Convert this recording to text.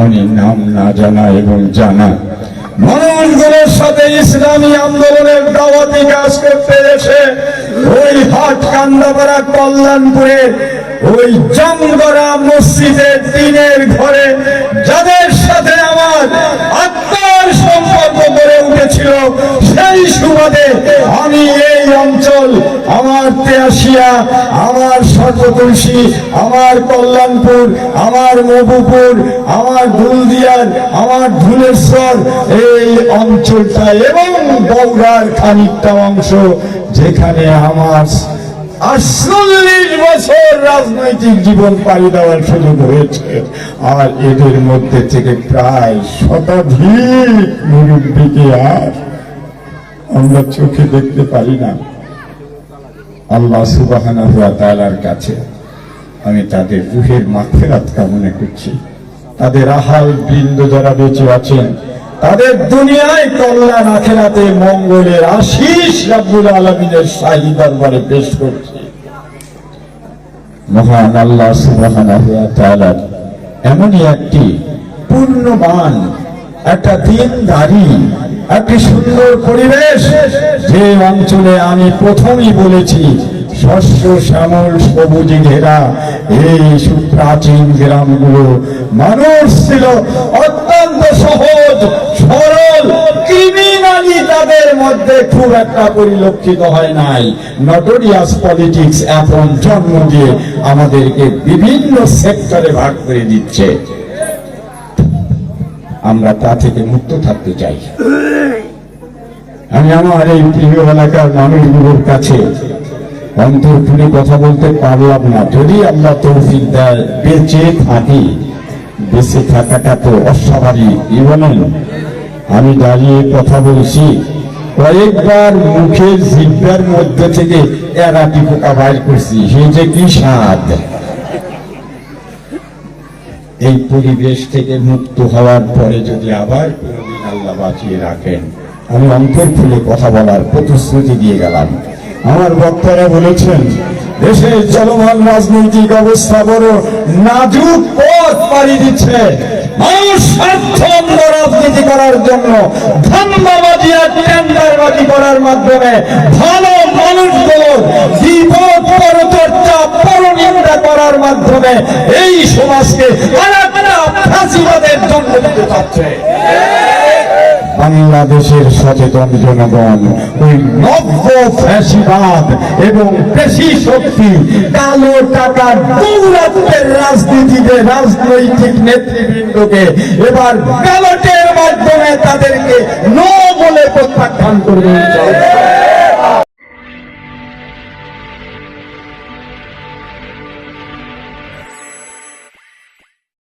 এমনই নাম না জানা এবং জানা। মানুষগুলোর সাথে ইসলামী আন্দোলনের দাওয়াতি কাজ করতে এসে ওই হাট কান্দাপাড়া কল্যাণপুরে, ওই জঙ্গরা মসজিদের দিনের ঘরে যাদের সাথে আমার সুবাদে আমি এই অঞ্চল, আমার তেয়াশিয়া, আমার সর্বতুলসী আমার কল্যাণপুর, আমার মধুপুর, আমার ধুলদিয়ার আমার ধুলেশ্বর, এই অঞ্চলটা এবং বৌরার খানিকটা অংশ যেখানে আমার আটচল্লিশ বছর রাজনৈতিক জীবন পাড়ি দেওয়ার সুযোগ হয়েছে। আর এদের মধ্যে থেকে প্রায় শতাধিক মুরব্বীকে আর আমরা চোখে দেখতে পারি না। আল্লাহ তালার কাছে আমি তাদের রুহের মাফেরাত কামনা করছি। তাদের আহাল বৃন্দ যারা বেঁচে আছেন, তাদের দুনিয়ায় কল্যাণ আখেরাতে মঙ্গলের আশিস রাব্বুল আলমিনের শাহী দরবারে পেশ করছি। মহান আল্লাহ তাআলার এমনই একটি পূর্ণবান, একটা দিনদারি একটি সুন্দর পরিবেশ। যে অঞ্চলে আমি প্রথমেই বলেছি, শস্য, শ্যামল, সবুজে ঘেরা এই সুপ্রাচীন গ্রামগুলো মানুষ ছিল অত্যন্ত সহজ, সরল ক্রিমিনালি তাদের মধ্যে খুব একটা পরিলক্ষিত হয় নাই। নটোরিয়াস পলিটিক্স এখন জন্ম দিয়ে আমাদেরকে বিভিন্ন সেক্টরে ভাগ করে দিচ্ছে। আমরা তা থেকে মুক্ত থাকতে চাই। আমি আমার এই প্রিয় এলাকার মানুষগুলোর কাছে অন্তর খুলে কথা বলতে পারলাম না। যদি আল্লাহ তৌফিক দেয়, বেঁচে থাকি, বেঁচে থাকাটা তো অস্বাভাবিক কি বলেন আমি দাঁড়িয়ে কথা বলছি, কয়েকবার মুখের জিব্বার মধ্যে থেকে এরাটি পোকা বাইর করছি। সে যে কি স্বাদ? এই পরিবেশ থেকে মুক্ত হওয়ার পরে যদি আবার কোনদিন আল্লাহ বাঁচিয়ে রাখেন, আমি অন্তর খুলে কথা বলার প্রতিশ্রুতি দিয়ে গেলাম। আমার বক্তারা বলেছেন, দেশের চলমান রাজনৈতিক অবস্থা বড় নাজুক পথ পাড়ি দিচ্ছে। মানুষ রাজনীতি করার জন্য টেন্ডারবাজি করার মাধ্যমে ভালো মানুষগুলো করার মাধ্যমে এই সমাজকে বাংলাদেশের সচেতন জনগণ, ওই নব্য ফ্যাসিবাদ এবং পেশি শক্তি কালো টাকার দৌরাত্মের রাজনীতিতে, রাজনৈতিক নেতৃবৃন্দকে এবার ব্যালটের মাধ্যমে তাদেরকে ন বলে প্রত্যাখ্যান করবে।